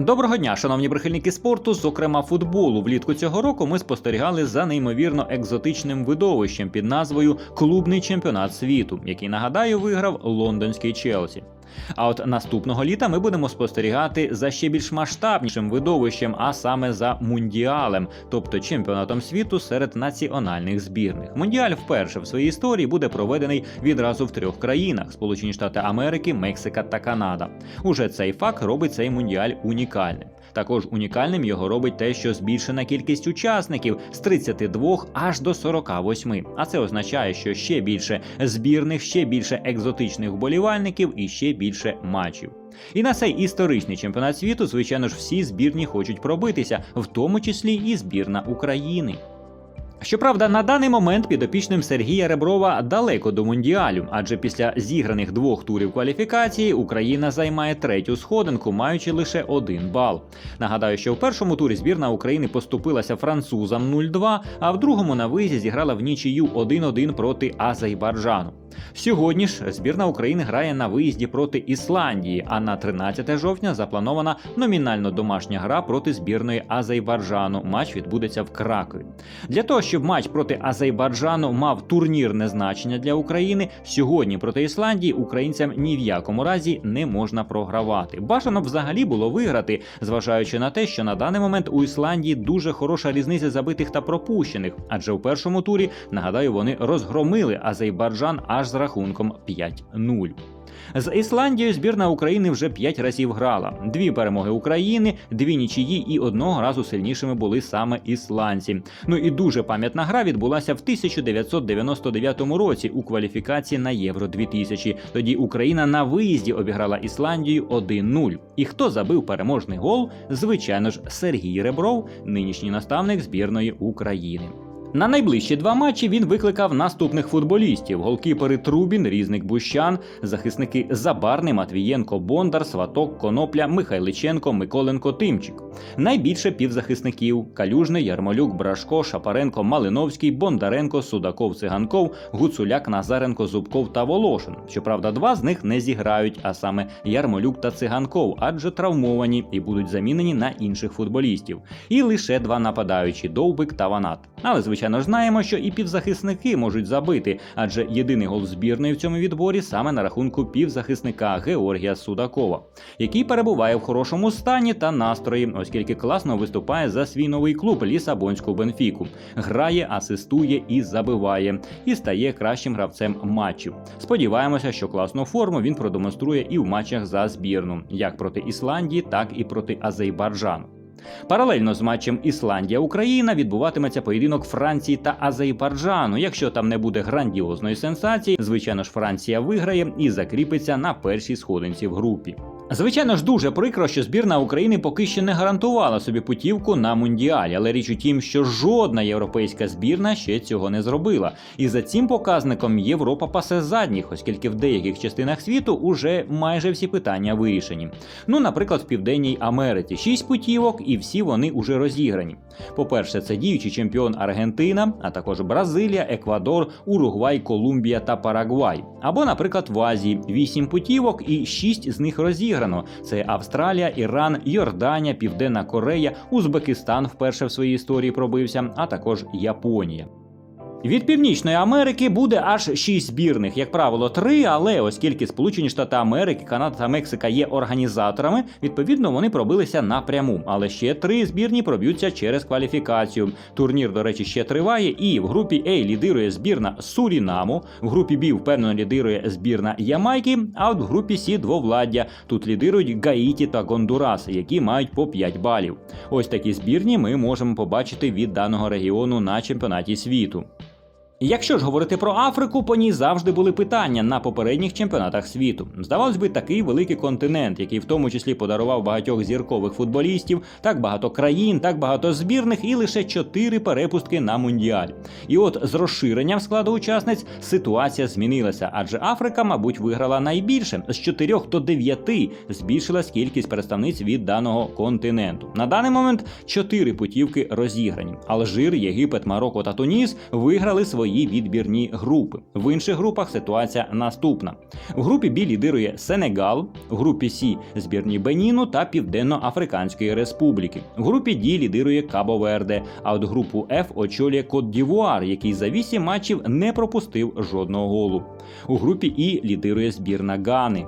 Доброго дня, шановні прихильники спорту, зокрема футболу. Влітку цього року ми спостерігали за неймовірно екзотичним видовищем під назвою Клубний чемпіонат світу, який нагадаю виграв лондонський Челсі. А от наступного літа ми будемо спостерігати за ще більш масштабнішим видовищем, а саме за мундіалем, тобто чемпіонатом світу серед національних збірних. Мундіаль вперше в своїй історії буде проведений відразу в трьох країнах: Сполучені Штати Америки, Мексика та Канада. Уже цей факт робить цей мундіаль унікальним. Також унікальним його робить те, що збільшена кількість учасників з 32 аж до 48. А це означає, що ще більше збірних, ще більше екзотичних вболівальників і ще більше матчів. І на цей історичний чемпіонат світу, звичайно ж, всі збірні хочуть пробитися, в тому числі і збірна України. Щоправда, на даний момент підопічним Сергія Реброва далеко до мундіалю, адже після зіграних двох турів кваліфікації Україна займає третю сходинку, маючи лише один бал. Нагадаю, що в першому турі збірна України поступилася французам 0-2, а в другому на виїзді зіграла в нічию 1-1 проти Азербайджану. Сьогодні ж збірна України грає на виїзді проти Ісландії, а на 13 жовтня запланована номінально домашня гра проти збірної Азербайджану. Матч відбудеться в Кракові. Для того, щоб матч проти Азербайджану мав турнірне значення для України, сьогодні проти Ісландії українцям ні в якому разі не можна програвати. Бажано взагалі було виграти, зважаючи на те, що на даний момент у Ісландії дуже хороша різниця забитих та пропущених, адже у першому турі, нагадаю, вони розгромили Азербайджан аж з рахунком 5-0. З Ісландією збірна України вже 5 разів грала. Дві перемоги України, дві нічиї і одного разу сильнішими були саме ісландці. Ну і дуже пам'ятна гра відбулася в 1999 році у кваліфікації на Євро 2000. Тоді Україна на виїзді обіграла Ісландію 1-0. І хто забив переможний гол? Звичайно ж, Сергій Ребров, нинішній наставник збірної України. На найближчі два матчі він викликав наступних футболістів: голкіпери Трубін, Різник Бущан, захисники Забарний, Матвієнко, Бондар, Сваток, Конопля, Михайличенко, Миколенко, Тимчик. Найбільше півзахисників: Калюжний, Ярмолюк, Брашко, Шапаренко, Малиновський, Бондаренко, Судаков, Циганков, Гуцуляк, Назаренко, Зубков та Волошин. Щоправда, два з них не зіграють, а саме Ярмолюк та Циганков, адже травмовані і будуть замінені на інших футболістів. І лише два нападаючі Довбик та Ванат. Але звичайно ж знаємо, що і півзахисники можуть забити, адже єдиний гол збірної в цьому відборі саме на рахунку півзахисника Георгія Судакова, який перебуває в хорошому стані та настрої, оскільки класно виступає за свій новий клуб Лісабонську Бенфіку, грає, асистує і забиває, і стає кращим гравцем матчів. Сподіваємося, що класну форму він продемонструє і в матчах за збірну, як проти Ісландії, так і проти Азербайджану. Паралельно з матчем Ісландія-Україна відбуватиметься поєдинок Франції та Азербайджану. Якщо там не буде грандіозної сенсації, звичайно ж Франція виграє і закріпиться на першій сходинці в групі. Звичайно ж, дуже прикро, що збірна України поки що не гарантувала собі путівку на мундіалі, але річ у тім, що жодна європейська збірна ще цього не зробила. І за цим показником Європа пасе задніх, оскільки в деяких частинах світу уже майже всі питання вирішені. Ну, наприклад, в Південній Америці шість путівок, і всі вони уже розіграні. По-перше, це діючий чемпіон Аргентина, а також Бразилія, Еквадор, Уругвай, Колумбія та Парагвай. Або, наприклад, в Азії вісім путівок і шість з них розіграні зіграно: це Австралія, Іран, Йорданія, Південна Корея, Узбекистан вперше в своїй історії пробився, а також Японія. Від Північної Америки буде аж шість збірних, як правило, три, але оскільки Сполучені Штати Америки, Канада та Мексика є організаторами, відповідно вони пробилися напряму. Але ще три збірні проб'ються через кваліфікацію. Турнір, до речі, ще триває, і в групі А лідирує збірна Сурінаму, в групі Б впевнено лідирує збірна Ямайки, а от в групі С двовладдя. Тут лідирують Гаїті та Гондурас, які мають по 5 балів. Ось такі збірні ми можемо побачити від даного регіону на чемпіонаті світу. Якщо ж говорити про Африку, по ній завжди були питання на попередніх чемпіонатах світу. Здавалось би, такий великий континент, який в тому числі подарував багатьох зіркових футболістів, так багато країн, так багато збірних, і лише чотири перепустки на мундіаль. І от з розширенням складу учасниць ситуація змінилася, адже Африка, мабуть, виграла найбільше з 4 до 9 збільшилась кількість представниць від даного континенту. На даний момент чотири путівки розіграні. Алжир, Єгипет, Марокко та Туніс виграли свої свої відбірні групи. В інших групах ситуація наступна: в групі Б лідирує Сенегал, в групі С збірні Беніну та Південно-Африканської Республіки. В групі Д лідирує Кабо Верде, а от групу Ф очолює Кот Дівуар, який за 8 матчів не пропустив жодного голу. У групі І лідирує збірна Гани.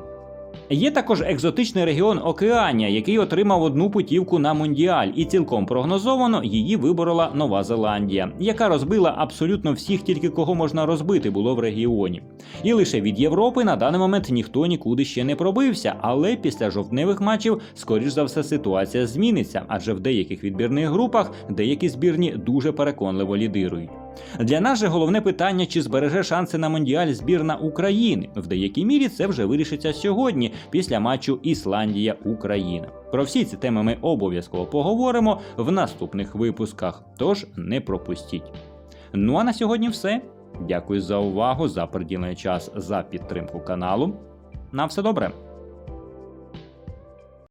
Є також екзотичний регіон Океанія, який отримав одну путівку на Мундіаль, і цілком прогнозовано її виборола Нова Зеландія, яка розбила абсолютно всіх, тільки кого можна розбити було в регіоні. І лише від Європи на даний момент ніхто нікуди ще не пробився, але після жовтневих матчів, скоріш за все, ситуація зміниться, адже в деяких відбірних групах деякі збірні дуже переконливо лідирують. Для нас же головне питання, чи збереже шанси на Мондіаль збірна України. В деякій мірі це вже вирішиться сьогодні, після матчу Ісландія-Україна. Про всі ці теми ми обов'язково поговоримо в наступних випусках, тож не пропустіть. Ну а на сьогодні все. Дякую за увагу, за приділений час, за підтримку каналу. На все добре!